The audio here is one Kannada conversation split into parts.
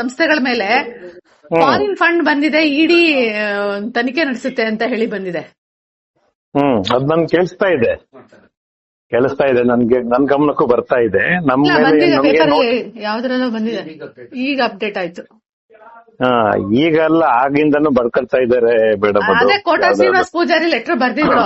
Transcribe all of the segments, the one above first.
ಸಂಸ್ಥೆಗಳ ಮೇಲೆ ಫಾರಿನ್ ಫಂಡ್ ಬಂದಿದೆ ಇಡಿ ತನಿಖೆ ನಡೆಸುತ್ತೆ ಅಂತ ಹೇಳಿ ಬಂದಿದೆ. ಹ್ಮ್ ಅದ್ ನನ್ ಕೇಳಿಸ್ತಾ ಇದೆ. ಕೇಳಿಸ್ತಾ ಇದೆ ನನ್ಗೆ ನನ್ ಗಮನಕ್ಕೂ ಬರ್ತಾ ಇದೆ. ನಮ್ಮ ಯಾವ್ದ್ರಲ್ಲೋ ಬಂದಿದೆ. ಈಗ ಅಪ್ಡೇಟ್ ಆಯ್ತು. ಹಾ, ಈಗಲ್ಲ ಆಗಿಂದನೂ ಬಡ್ಕೊಳ್ತಾ ಇದ್ದಾರೆ ಮೇಡಮ್ ಅದು. ಅದೇ ಕೋಟಾ. ಶ್ರೀನಿವಾಸ್ ಪೂಜಾರಿ ಲೆಟರ್ ಬರ್ದಿದ್ರು.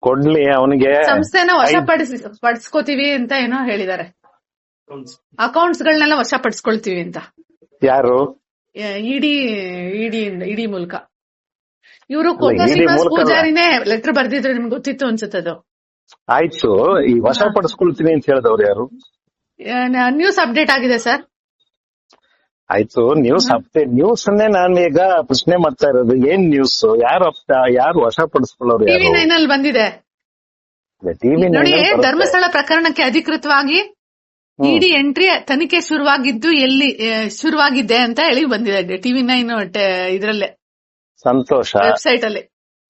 ಕೊಡ್ಲಿ. ಅವನಿಗೆ ಸಂಸ್ಥೆನ ವಶಪಡಿಸಿ ಪಡಿಸ್ಕೋತೀವಿ ಅಂತ ಏನೋ ಹೇಳಿದ್ದಾರೆ. ಅಕೌಂಟ್ಸ್ ಗಳನ್ನೆಲ್ಲ ವಶಪಡಿಸ್ಕೊಳ್ತೀವಿ ಅಂತ. ಯಾರು? ಇಡಿ ಇಡಿ ಇಡಿ ಮೂಲಕ. ಇವರು ಕೋಟಾ ಶ್ರೀನಿವಾಸ್ ಪೂಜಾರಿನೇ ಲೆಟರ್ ಬರ್ದಿದ್ರು ನಿಮ್ಗೆ ಗೊತ್ತಿತ್ತು ಅನ್ಸುತ್ತೆ ಅದು. ಆಯ್ತು ಈ ವಶ ಪಡಿಸ್ಕೊಳ್ತೀನಿ ಅಂತ ಹೇಳಿದವ್ರು ಯಾರು? ನ್ಯೂಸ್ ಅಪ್ಡೇಟ್ ಆಗಿದೆ ಸರ್. ಆಯ್ತು ನ್ಯೂಸ್ ಅಪ್ಡೇಟ್ ನ್ಯೂಸ್ ಅನ್ನೇ ನಾನು ಈಗ ಪ್ರಶ್ನೆ ಮಾಡ್ತಾ ಇರೋದು ಏನ್ ನ್ಯೂಸ್ ಯಾರು ಅಪ್ಪ- ಯಾರು ವಶ ಪಡಿಸ್ಕೊಳ್ಳೋರು ಟಿವಿ ನೈನ್ ಅಲ್ಲಿ ಬಂದಿದೆ. ಟಿವಿ ನೋಡಿ ಧರ್ಮಸ್ಥಳ ಪ್ರಕರಣಕ್ಕೆ ಅಧಿಕೃತವಾಗಿ ಇಡಿ ಎಂಟ್ರಿ ತನಿಖೆ ಶುರುವಾಗಿದ್ದು ಎಲ್ಲಿ ಶುರುವಾಗಿದೆ ಶುರುವಾಗಿದ್ದೆ ಅಂತ ಹೇಳಿ ಬಂದಿದೆ ಟಿವಿ ನೈನ್ ಇದ್ರಲ್ಲೇ. ಸಂತೋಷ. ವೆಬ್ಸೈಟ್ ಅಲ್ಲಿ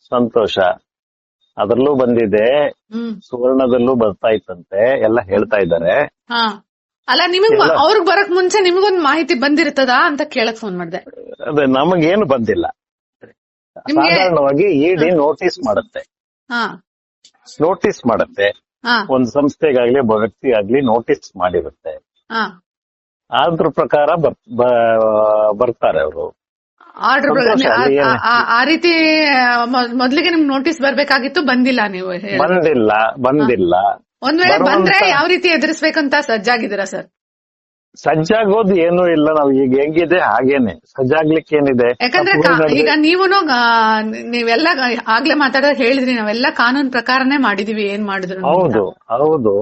ಸಂತೋಷ. ಅದ್ರಲ್ಲೂ ಬಂದಿದೆ. ಸುವರ್ಣದಲ್ಲೂ ಬರ್ತಾ ಇತ್ತಂತೆ. ಎಲ್ಲ ಹೇಳ್ತಾ ಇದ್ದಾರೆ. ಹಾ. ಅಲ್ಲ ನಿಮಗ್ ಅವ್ರಿಗೆ ಬರಕ್ ಮುಂಚೆ ನಿಮಗೊಂದ್ ಮಾಹಿತಿ ಬಂದಿರ್ತದ ಅಂತ ಕೇಳಕ್ ಫೋನ್ ಮಾಡಿದೆ. ಅದೇ ನಮಗೇನು ಬಂದಿಲ್ಲ. ಸಾಧಾರಣವಾಗಿ ಇಡಿ ನೋಟಿಸ್ ಮಾಡುತ್ತೆ. ಹಾ. ನೋಟಿಸ್ ಮಾಡುತ್ತೆ. ಒಂದು ಸಂಸ್ಥೆಗಾಗ್ಲಿ ಒಬ್ಬ ವ್ಯಕ್ತಿ ಆಗ್ಲಿ ನೋಟಿಸ್ ಮಾಡಿರುತ್ತೆ ಆರ್ಡರ್ ಅದ್ರ ಪ್ರಕಾರ ಬರ್ತಾರೆ ಅವರು. ಆರ್ಡರ್ ಆ ರೀತಿ ಮೊದಲಿಗೆ ನಿಮ್ಗೆ ನೋಟಿಸ್ ಬರ್ಬೇಕಾಗಿತ್ತು ಬಂದಿಲ್ಲ ನೀವು. ಬಂದಿಲ್ಲ ಬಂದಿಲ್ಲ. ಒಂದ್ ವೇಳೆ ಬಂದ್ರೆ ಯಾವ ರೀತಿ ಎದುರಿಸ್ಬೇಕಂತ ಸಜ್ಜಾಗಿದ್ದೀರಾ ಸರ್? ಸಜ್ಜಾಗೋದು ಏನೂ ಇಲ್ಲ ನಾವು ಈಗ ಹೆಂಗಿದೆ ಹಾಗೇನೆ. ಸಜ್ಜಾಗ್ಲಿಕ್ಕೆ ಏನಿದೆ ಯಾಕಂದ್ರೆ ಕಾ- ಈಗ ನೀವುನು ಆ, ನೀವೆಲ್ಲ ಆಗ್ಲೇ ಮಾತಾಡೋದು ಹೇಳಿದ್ರಿ ನಾವೆಲ್ಲ ಕಾನೂನು ಪ್ರಕಾರನೇ ಮಾಡಿದೀವಿ ಏನ್ ಮಾಡಿದ್ರು ಅಂತ. ಹೌದು ಹೌದು.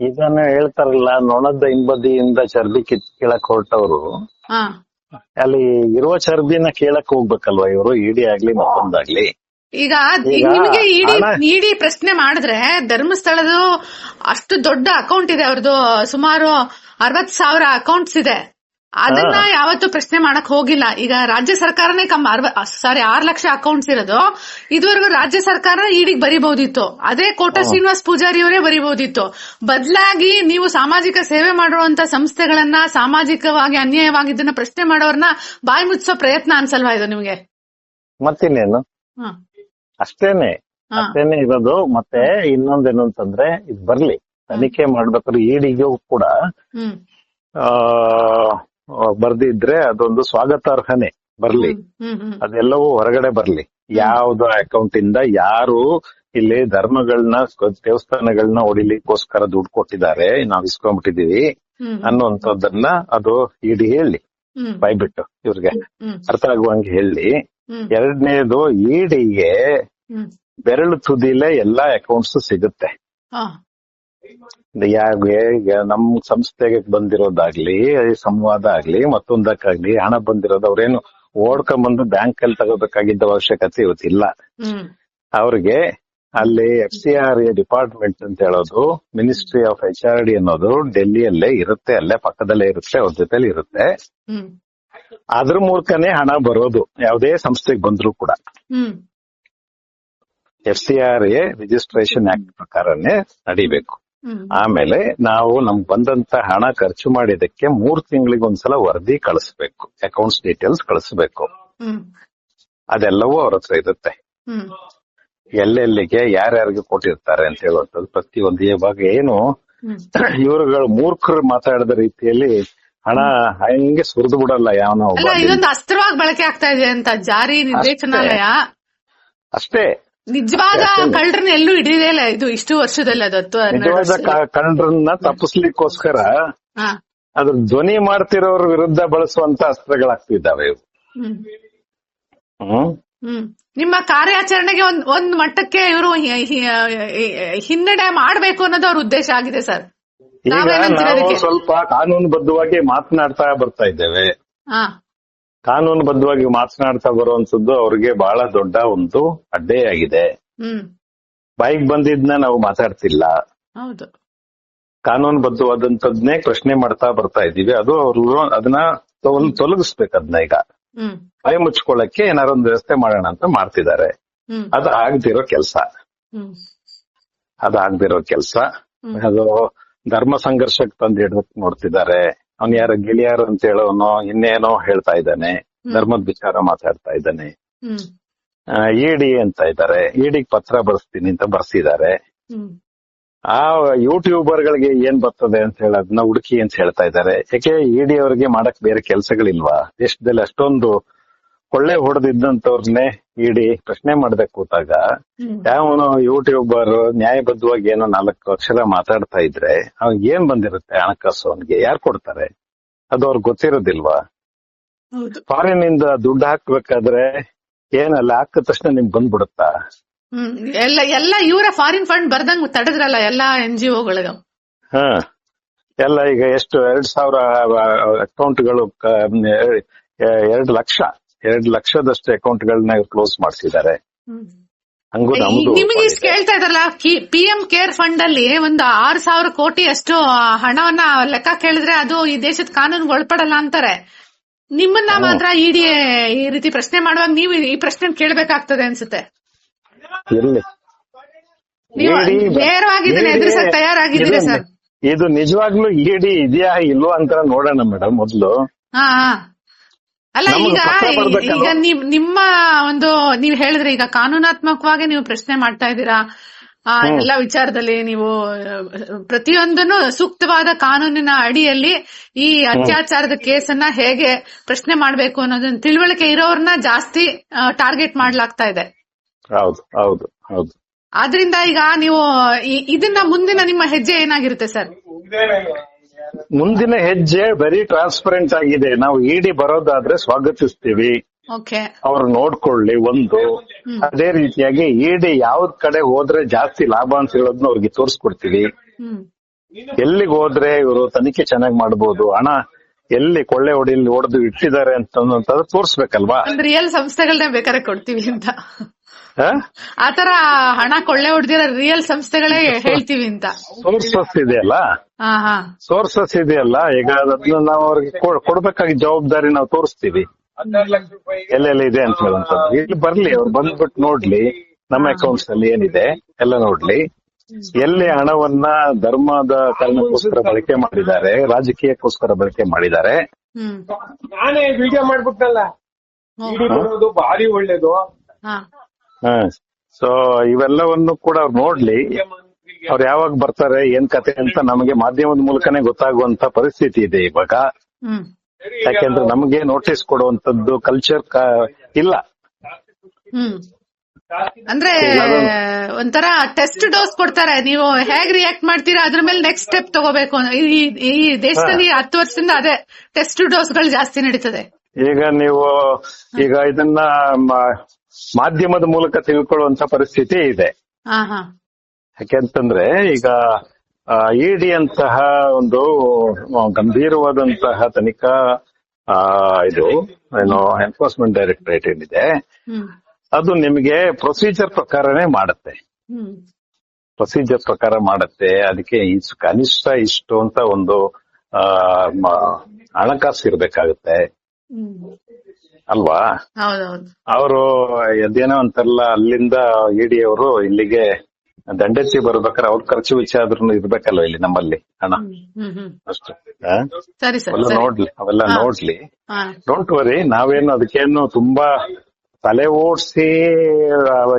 ಇದನ್ನ ಹೇಳ್ತಾರಲ್ಲ ನೊಣದ ಹಿಂಬದಿಯಿಂದ ಚರ್ಬಿ ಕಿತ್ ಕೇಳಕ್ ಹೊರಟವ್ರು. ಹಾ. ಅಲ್ಲಿ ಇರುವ ಚರ್ಬಿನ ಕೇಳಕ್ ಹೋಗ್ಬೇಕಲ್ವಾ ಇವರು? ಇಡಿ ಆಗ್ಲಿ ಮತ್ತೊಂದಾಗ್ಲಿ. ಈಗ ನಿಮಗೆ ಇಡಿ ಇಡಿ ಪ್ರಶ್ನೆ ಮಾಡಿದ್ರೆ ಧರ್ಮಸ್ಥಳದ ಅಷ್ಟು ದೊಡ್ಡ ಅಕೌಂಟ್ ಇದೆ ಅವ್ರದ್ದು ಸುಮಾರು ಅರವತ್ ಸಾವಿರ ಅಕೌಂಟ್ಸ್ ಇದೆ. ಅದನ್ನ ಯಾವತ್ತೂ ಪ್ರಶ್ನೆ ಮಾಡಕ್ ಹೋಗಿಲ್ಲ. ಈಗ ರಾಜ್ಯ ಸರ್ಕಾರನೇ ಕಮ್ಮ ಸಾರಿ ಆರ್ ಲಕ್ಷ ಅಕೌಂಟ್ಸ್ ಇರೋದು. ಇದುವರೆಗೂ ರಾಜ್ಯ ಸರ್ಕಾರ ಈಡಿಗ್ ಬರಿಬಹುದಿತ್ತು ಅದೇ ಕೋಟ ಶ್ರೀನಿವಾಸ್ ಪೂಜಾರಿ ಅವರೇ ಬರಿಬಹುದಿತ್ತು ಬದಲಾಗಿ ನೀವು ಸಾಮಾಜಿಕ ಸೇವೆ ಮಾಡುವಂತ ಸಂಸ್ಥೆಗಳನ್ನ ಸಾಮಾಜಿಕವಾಗಿ ಅನ್ಯಾಯವಾಗಿದ್ದನ್ನ ಪ್ರಶ್ನೆ ಮಾಡೋರ್ನ ಬಾಯಿ ಮುಚ್ಚೋ ಪ್ರಯತ್ನ ಅನ್ಸಲ್ವಾ ಇದು ನಿಮ್ಗೆ? ಮತ್ತಿನ್ನೇನು? ಹ. ಅಷ್ಟೇನೆ. ಅಷ್ಟೇನೆ ಇರೋದು. ಮತ್ತೆ ಇನ್ನೊಂದೇನು ಅಂತಂದ್ರೆ ಇದು ಬರ್ಲಿ. ತನಿಖೆ ಮಾಡ್ಬೇಕಾದ್ರೆ ಇಡಿಗೂ ಕೂಡ ಆ ಬರ್ದಿದ್ರೆ ಅದೊಂದು ಸ್ವಾಗತಾರ್ಹನೆ ಬರ್ಲಿ. ಅದೆಲ್ಲವೂ ಹೊರಗಡೆ ಬರ್ಲಿ. ಯಾವ್ದು ಅಕೌಂಟ್ ಇಂದ ಯಾರು ಇಲ್ಲಿ ಧರ್ಮಗಳನ್ನ ದೇವಸ್ಥಾನಗಳನ್ನ ಹೊಡಿಲಿಕ್ಕೋಸ್ಕರ ದುಡ್ಡು ಕೊಟ್ಟಿದ್ದಾರೆ. ನಾವ್ ಇಸ್ಕೊಂಡ್ಬಿಟ್ಟಿದೀವಿ ಅನ್ನುವಂಥದ್ದನ್ನ ಅದು ಇಡಿ ಹೇಳಿ. ಬೈಬಿಟ್ಟು ಬಾಯ್ಬಿಟ್ಟು ಇವ್ರಿಗೆ. ಅರ್ಥ ಆಗುವಂಗೆ ಹೇಳಿ. ಎರಡನೇದು ಇಡಿಗೆ ಬೆರಳು ತುದಿಲೇ ಎಲ್ಲಾ ಅಕೌಂಟ್ಸ್ ಸಿಗುತ್ತೆ. ನಮ್ ಸಂಸ್ಥೆಗೆ ಬಂದಿರೋದಾಗ್ಲಿ ಸಂವಾದ ಆಗ್ಲಿ ಮತ್ತೊಂದಕ್ಕಾಗ್ಲಿ ಹಣ ಬಂದಿರೋದು ಅವ್ರೇನು ಓಡ್ಕೊಂಡ್ಬಂದು ಬ್ಯಾಂಕ್ ಅಲ್ಲಿ ತಗೋಬೇಕಾಗಿದ್ದ ಅವಶ್ಯಕತೆ ಇವತ್ತಿಲ್ಲ. ಅವ್ರಿಗೆ ಅಲ್ಲಿ F C R A department ಅಂತ ಹೇಳೋದು ministry of H R D ಅನ್ನೋದು ಡೆಲ್ಲಿಯಲ್ಲೇ ಇರುತ್ತೆ ಅಲ್ಲೇ ಪಕ್ಕದಲ್ಲೇ ಇರುತ್ತೆ ಅವ್ರ ಜೊತೆಲಿ ಇರುತ್ತೆ. ಅದ್ರ ಮೂಲಕನೇ ಹಣ ಬರೋದು ಯಾವುದೇ ಸಂಸ್ಥೆಗೆ ಬಂದ್ರು ಕೂಡ. F C R A registration act ಪ್ರಕಾರನೇ ನಡಿಬೇಕು. ಆಮೇಲೆ ನಾವು ನಮ್ಗ್ ಬಂದಂತ ಹಣ ಖರ್ಚು ಮಾಡಿದಕ್ಕೆ ಮೂರ್ ತಿಂಗಳಿಗೆ ಒಂದ್ಸಲ ವರದಿ ಕಳಿಸ್ಬೇಕು. ಅಕೌಂಟ್ಸ್ ಡೀಟೇಲ್ಸ್ ಕಳಿಸ್ಬೇಕು. ಅದೆಲ್ಲವೂ ಅವ್ರ ಹತ್ರ ಇರುತ್ತೆ. ಎಲ್ಲೆಲ್ಲಿಗೆ ಯಾರ್ಯಾರಿಗೆ ಕೊಟ್ಟಿರ್ತಾರೆ ಅಂತ ಹೇಳುವಂಥದ್ದು ಪ್ರತಿಯೊಂದು. ಇವಾಗ ಏನು ಇವರುಗಳು ಮೂರ್ಖರು ಮಾತಾಡಿದ ರೀತಿಯಲ್ಲಿ ಹಣ ಹಂಗೆ ಸುರಿದು ಬಿಡಲ್ಲ ಯಾವನೋ ಒಬ್ಬ ಇದೊಂದು ಅಸ್ತ್ರವಾಗಿ ಬಳಕೆ ಆಗ್ತಾ ಇದೆ ಅಂತ ಜಾರಿ ನಿರ್ದೇಶನಾಲಯ. ಅಷ್ಟೇ. ನಿಜವಾದ ಕಳ್ಳರನ್ನ ಎಲ್ಲೂ ಹಿಡಿದೇ ಇಲ್ಲ. ಇದು ಇಷ್ಟು ವರ್ಷದಲ್ಲಿ ಅದು ಹತ್ತು ನಿಜವಾದ ಕಳ್ಳರನ್ನ ತಪ್ಪಿಸ್ಲಿಕ್ಕೋಸ್ಕರ ಅದ್ರ ಧ್ವನಿ ಮಾಡ್ತಿರೋರ್ ವಿರುದ್ಧ ಬಳಸುವಂತ ಅಸ್ತ್ರಗಳಾಗ್ತಿದ್ದಾವೆ ಇವು. ನಿಮ್ಮ ಕಾರ್ಯಾಚರಣೆಗೆ ಒಂದ್ ಒಂದ್ ಮಟ್ಟಕ್ಕೆ ಇವರು ಹಿನ್ನಡೆ ಮಾಡ್ಬೇಕು ಅನ್ನೋದು ಅವ್ರ ಉದ್ದೇಶ ಆಗಿದೆ ಸರ್? ಸ್ವಲ್ಪ ಕಾನೂನುಬದ್ಧವಾಗಿ ಮಾತನಾಡ್ತಾ ಬರ್ತಾ ಇದ್ದೇವೆ. ಕಾನೂನುಬದ್ಧವಾಗಿ ಮಾತನಾಡ್ತಾ ಬರುವಂತದ್ದು ಅವ್ರಿಗೆ ಬಹಳ ದೊಡ್ಡ ಒಂದು ಅಡ್ಡೆಯಾಗಿದೆ. ಬಾಯಿಗೆ ಬಂದಿದ್ನ ನಾವು ಮಾತಾಡ್ತಿಲ್ಲ. ಹೌದು. ಕಾನೂನುಬದ್ಧವಾದಂತದ್ನೇ ಪ್ರಶ್ನೆ ಮಾಡ್ತಾ ಬರ್ತಾ ಇದೀವಿ ಅದು ಅವರು ಅದನ್ನ ತೊಲ್- ತೊಲಗಿಸ್ಬೇಕು ಅದನ್ನ ಈಗ. ಬಾಯಿ ಮುಚ್ಕೊಳ್ಳಕ್ಕೆ ಏನಾರು ಒಂದು ವ್ಯವಸ್ಥೆ ಮಾಡೋಣ ಅಂತ ಮಾಡ್ತಿದ್ದಾರೆ. ಅದು ಆಗ್ದಿರೋ ಕೆಲಸ. ಹ್ಮ್. ಅದು ಆಗ್ದಿರೋ ಕೆಲಸ. ಅದು ಧರ್ಮ ಸಂಘರ್ಷಕ್ಕೆ ತಂದಿಡ್ ನೋಡ್ತಿದ್ದಾರೆ. ಅವ್ನ್ ಯಾರ ಗೆಳೆಯರು ಅಂತ ಹೇಳೋನು ಇನ್ನೇನೋ ಹೇಳ್ತಾ ಇದ್ದಾನೆ. ಧರ್ಮದ ವಿಚಾರ ಮಾತಾಡ್ತಾ ಇದ್ದಾನೆ. ಇಡಿ ಅಂತ ಇದ್ದಾರೆ. ಇಡಿಗ್ ಪತ್ರ ಬರ್ಸ್ತೀನಿ ಅಂತ ಬರ್ಸಿದ್ದಾರೆ. ಆ ಯೂಟ್ಯೂಬರ್ ಗಳಿಗೆ ಏನ್ ಬರ್ತದೆ ಅಂತ ಹೇಳಿ ಅದನ್ನ ಹುಡುಕಿ ಅಂತ ಹೇಳ್ತಾ ಇದ್ದಾರೆ. ಯಾಕೆ ಇಡಿ ಅವರಿಗೆ ಮಾಡಕ್ ಬೇರೆ ಕೆಲ್ಸಗಳಿಲ್ವಾ? ದೇಶದಲ್ಲಿ ಅಷ್ಟೊಂದು ಕೊಳ್ಳೆ ಹೊಡೆದಿದ್ದಂತವ್ರನ್ನೇ ಇಡಿ ಪ್ರಶ್ನೆ ಮಾಡಕ್ ಕೂತಾಗ ಯಾವನು ಯೂಟ್ಯೂಬರ್ ನ್ಯಾಯಬದ್ಧವಾಗಿ ಏನೋ ನಾಲ್ಕು ಅಕ್ಷರ ಮಾತಾಡ್ತಾ ಇದ್ರೆ ಅವ್ನಿಗೆ ಏನ್ ಬಂದಿರುತ್ತೆ ಹಣಕಾಸು ಅವನಿಗೆ? ಯಾರು ಕೊಡ್ತಾರೆ? ಅದು ಅವ್ರಿಗೆ ಗೊತ್ತಿರೋದಿಲ್ವಾ? ಫಾರಿನ್ ಇಂದ ದುಡ್ಡು ಹಾಕ್ಬೇಕಾದ್ರೆ ಏನಲ್ಲ ಹಾಕಿದ ತಕ್ಷಣ ನಿಮ್ಗೆ ಬಂದ್ಬಿಡುತ್ತಾ? ಎಲ್ಲ ಎಲ್ಲ ಇವರ ಫಾರಿನ್ ಫಂಡ್ ಬರ್ದಂಗ್ ತಡೆದ್ರಲ್ಲ ಎಲ್ಲಾ ಎನ್ ಜಿ ಒಗಳಿಗೆ. ಹ. ಎಲ್ಲ ಈಗ ಎಷ್ಟು ಎರಡ್ ಸಾವಿರ ಅಕೌಂಟ್ಗಳು ಎರಡು ಲಕ್ಷ. ಎರಡ್ ಲಕ್ಷದಷ್ಟು ಅಕೌಂಟ್ಗಳನ್ನ ಕ್ಲೋಸ್ ಮಾಡಿಸಿದ್ದಾರೆ. ಹಂಗೋ ನಮ್ದು ನಿಮಗೆ ಇಷ್ಟು ಕೇಳ್ತಾ ಇದ್ರಲ್ಲ ಪಿ ಎಂ ಕೇರ್ ಫಂಡ್ ಅಲ್ಲಿ ಒಂದು ಆರು ಸಾವಿರ ಕೋಟಿ ಅಷ್ಟು ಹಣವನ್ನ ಲೆಕ್ಕ ಕೇಳಿದ್ರೆ ಅದು ಈ ದೇಶದ ಕಾನೂನಿಗೆ ಒಳಪಡಲ್ಲ ಅಂತಾರೆ. ನಿಮ್ಮನ್ನ ಮಾತ್ರ ಇಡಿ ಈ ರೀತಿ ಪ್ರಶ್ನೆ ಮಾಡುವಾಗ ನೀವು ಈ ಪ್ರಶ್ನೆ ಕೇಳಬೇಕಾಗ್ತದೆ ಅನ್ಸುತ್ತೆ. ನೀವು ಇಡಿ ನೇರವಾಗಿ ಇದನ್ನ ಇಡಿ- ಎದುರಿಸಕ್ ತಯಾರಾಗಿದ್ದೀರಿ ಸರ್. ಇದು ನಿಜವಾಗ್ಲೂ ಇಡಿ ಇದೆಯಾ ಇಲ್ವೋ ಅಂತ ನೋಡೋಣ ಮೇಡಮ್ ಮೊದ್ಲು. ಅಲ್ಲ ಈಗ ಈಗ ನೀವ್ ನಿಮ್ಮ ಒಂದು ನೀವ್ ಹೇಳಿದ್ರೆ ಈಗ ಕಾನೂನಾತ್ಮಕವಾಗಿ ನೀವು ಪ್ರಶ್ನೆ ಮಾಡ್ತಾ ಇದ್ದೀರಾ? ಆ ಎಲ್ಲ ವಿಚಾರದಲ್ಲಿ ನೀವು ಪ್ರತಿಯೊಂದನ್ನು ಸೂಕ್ತವಾದ ಕಾನೂನಿನ ಅಡಿಯಲ್ಲಿ ಈ ಅತ್ಯಾಚಾರದ ಕೇಸನ್ನ ಹೇಗೆ ಪ್ರಶ್ನೆ ಮಾಡ್ಬೇಕು ಅನ್ನೋದನ್ನ ತಿಳುವಳಿಕೆ ಇರೋರ್ನ ಜಾಸ್ತಿ ಟಾರ್ಗೆಟ್ ಮಾಡ್ಲಾಗ್ತಾ ಇದೆ. ಹೌದು ಹೌದು ಹೌದು. ಆದ್ರಿಂದ ಈಗ ನೀವು ಇದನ್ನ ಮುಂದಿನ ನಿಮ್ಮ ಹೆಜ್ಜೆ ಏನಾಗಿರುತ್ತೆ ಸರ್? ಮುಂದಿನ ಹೆಜ್ಜೆ ವೆರಿ ಟ್ರಾನ್ಸ್ಪರೆಂಟ್ ಆಗಿದೆ. ನಾವು ಇಡಿ ಬರೋದಾದ್ರೆ ಸ್ವಾಗತಿಸ್ತೀವಿ. ಓಕೆ. ಅವ್ರು ನೋಡ್ಕೊಳ್ಳಿ ಒಂದು. ಅದೇ ರೀತಿಯಾಗಿ ಇಡಿ ಯಾವ್ದ್ ಕಡೆ ಹೋದ್ರೆ ಜಾಸ್ತಿ ಲಾಭ ಅಂತ ಹೇಳೋದನ್ನ ಅವ್ರಿಗೆ ತೋರಿಸ್ಕೊಡ್ತೀವಿ. ಎಲ್ಲಿಗೆ ಹೋದ್ರೆ ಇವರು ತನಿಖೆ ಚೆನ್ನಾಗಿ ಮಾಡಬಹುದು ಹಣ ಎಲ್ಲಿ ಕೊಳ್ಳೆ ಹೊಡಿಲಿ ಹೊಡೆದು ಇಟ್ಟಿದ್ದಾರೆ ಅಂತ ತೋರಿಸ್ಬೇಕಲ್ವಾ? ರಿಯಲ್ ಸಂಸ್ಥೆಗಳನ್ನೇ ಬೇಕಾದ್ರೆ ಕೊಡ್ತೀವಿ ಅಂತ? ಆತರ ಹಣ ಕೊಳ್ಳೆ ಹೊಡೆದಿರೋ ರಿಯಲ್ ಸಂಸ್ಥೆಗಳೇ ಹೇಳ್ತೀವಿ ಅಂತ. ಸೋರ್ಸಸ್ ಇದೆಯಲ್ಲ? ಹಾ ಹಾ. ಸೋರ್ಸಸ್ ಇದೆಯಲ್ಲ? ಈಗ ಅದನ್ನ ನಾವು ಅವ್ರಿಗೆ ಕೊಡ್ಬೇಕಾಗಿ ಜವಾಬ್ದಾರಿ ನಾವು ತೋರಿಸ್ತೀವಿ. ಎಲ್ಲೆಲ್ಲ ಇದೆ ಅಂತ ಹೇಳುವಂಥದ್ದು. ಇಲ್ಲಿ ಬರ್ಲಿ ಅವ್ರು ಬಂದ್ಬಿಟ್ಟು ನೋಡ್ಲಿ. ನಮ್ಮ ಅಕೌಂಟ್ಸ್ ಅಲ್ಲಿ ಏನಿದೆ ಎಲ್ಲ ನೋಡ್ಲಿ. ಎಲ್ಲಿ ಹಣವನ್ನ ಧರ್ಮದ ಕಾರಣಕ್ಕೋಸ್ಕರ ಬಳಕೆ ಮಾಡಿದ್ದಾರೆ ರಾಜಕೀಯಕ್ಕೋಸ್ಕರ ಬಳಕೆ ಮಾಡಿದ್ದಾರೆ. ಹ್ಮ್. ನಾನೇ ವಿಡಿಯೋ ಮಾಡ್ಬಿಟ್ಟಲ್ಲ ಬಾರಿ ಭಾರಿ ಒಳ್ಳೇದು. ಹಾ. ಸೊ ಇವೆಲ್ಲವನ್ನು ಕೂಡ ಅವ್ರು ನೋಡ್ಲಿ. ಅವ್ರು ಯಾವಾಗ ಬರ್ತಾರೆ ಏನ್ ಕತೆ ಅಂತ ನಮಗೆ ಮಾಧ್ಯಮದ ಮೂಲಕನೇ ಗೊತ್ತಾಗುವಂತ ಪರಿಸ್ಥಿತಿ ಇದೆ ಇವಾಗ. ಯಾಕೆಂದ್ರೆ ನಮಗೆ ನೋಟಿಸ್ ಕೊಡುವಂತದ್ದು ಕಲ್ಚರ್ ಇಲ್ಲ. ಅಂದ್ರೆ ಒಂಥರ ಟೆಸ್ಟ್ ಡೋಸ್ ಕೊಡ್ತಾರೆ. ನೀವು ಹೇಗ್ ರಿಯಾಕ್ಟ್ ಮಾಡ್ತೀರಾ? ಅದ್ರ ಮೇಲೆ ನೆಕ್ಸ್ಟ್ ಸ್ಟೆಪ್ ತಗೋಬೇಕು ಈ- ದೇಶದಲ್ಲಿ ಹತ್ತು ವರ್ಷದಿಂದ ಅದೇ ಟೆಸ್ಟ್ ಡೋಸ್ಗಳು ಜಾಸ್ತಿ ನಡೀತದೆ. ಈಗ ನೀವು ಈಗ ಇದನ್ನ ಮಾಧ್ಯಮದ ಮೂಲಕ ತಿಳ್ಕೊಳ್ಳುವಂತ ಪರಿಸ್ಥಿತಿ ಇದೆ. ಯಾಕೆಂತಂದ್ರೆ ಈಗ ಇಡಿ ಅಂತಹ ಒಂದು ಗಂಭೀರವಾದಂತಹ ತನಿಖಾ ಆ, ಇದು ಏನು ಎನ್ಫೋರ್ಸ್ಮೆಂಟ್ ಡೈರೆಕ್ಟರೇಟ್ ಏನಿದೆ ಅದು ನಿಮಗೆ ಪ್ರೊಸೀಜರ್ ಪ್ರಕಾರನೇ ಮಾಡುತ್ತೆ. ಪ್ರೊಸೀಜರ್ ಪ್ರಕಾರ ಮಾಡುತ್ತೆ ಅದಕ್ಕೆ ಇಷ್ಟು ಕನಿಷ್ಠ ಇಷ್ಟು ಅಂತ ಒಂದು ಹಣಕಾಸು ಇರ್ಬೇಕಾಗುತ್ತೆ. ಅಲ್ವಾ? ಹೌದೌದು. ಅವರು ಅದೇನೋ ಅಂತಾರಲ್ಲ ಅಲ್ಲಿಂದ ಇಡಿ ಅವರು ಇಲ್ಲಿಗೆ ದಂಡೆತ್ತಿ ಬರ್ಬೇಕಾದ್ರೆ ಅವ್ರ ಖರ್ಚು ವೆಚ್ಚ ಆದ್ರೂ ಇರ್ಬೇಕಲ್ವ ಇಲ್ಲಿ ನಮ್ಮಲ್ಲಿ? ಹಣ ಹ್ಮ್ ಹ್ಮ್ ಹ್ಮ್. ಅಷ್ಟು. ಸರಿ ಸರ್ ಅವೆಲ್ಲ ನೋಡ್ಲಿ ಅವೆಲ್ಲ. ನೋಡ್ಲಿ. ಹಾ. ಡೋಂಟ್ ವರಿ ನಾವೇನು ಅದಕ್ಕೇನು ತುಂಬಾ ತಲೆ ಓಡಿಸಿ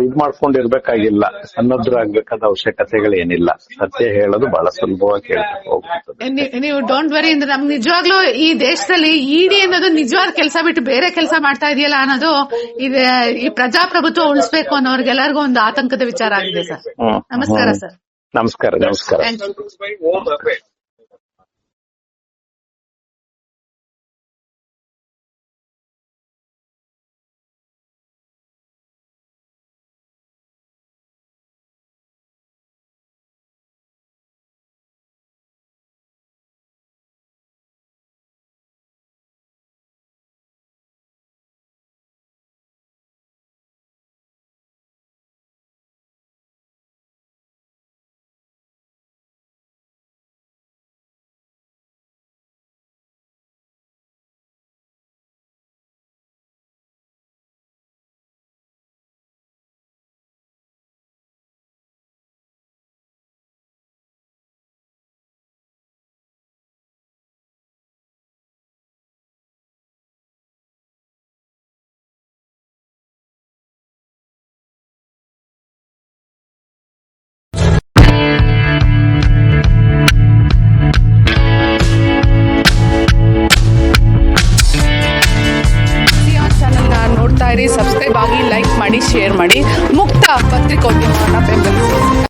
ಇದ್ ಮಾಡ್ಕೊಂಡಿರ್ಬೇಕಾಗಿಲ್ಲ. ಸನ್ನದ್ಧರಾಗ್ಬೇಕಾದ ಅವಶ್ಯಕತೆಗಳೇನಿಲ್ಲ. ಸತ್ಯ ಹೇಳೋದು ಬಹಳ ಸುಲಭವಾಗಿ ಹೇಳ್ಬೇಕು ಹೋಗ್ತದೆ. ನೀ- ನೀವು ಡೋಂಟ್ ವರಿ ಅಂದ್ರೆ ನಮ್ ನಿಜವಾಗ್ಲೂ ಈ ದೇಶದಲ್ಲಿ ಇಡಿ ಅನ್ನೋದು ನಿಜವಾದ ಕೆಲಸ ಬಿಟ್ಟು ಬೇರೆ ಕೆಲಸ ಮಾಡ್ತಾ ಇದೆಯಲ್ಲ ಅನ್ನೋದು ಇದೆ ಈ ಪ್ರಜಾಪ್ರಭುತ್ವ ಉಳಿಸ್ಬೇಕು ಅನ್ನೋರ್ಗೆಲ್ಲರಿಗೂ ಒಂದು ಆತಂಕದ ವಿಚಾರ ಆಗಿದೆ ಸರ್. ನಮಸ್ಕಾರ ಸರ್. ನಮಸ್ಕಾರ ನಮಸ್ಕಾರ.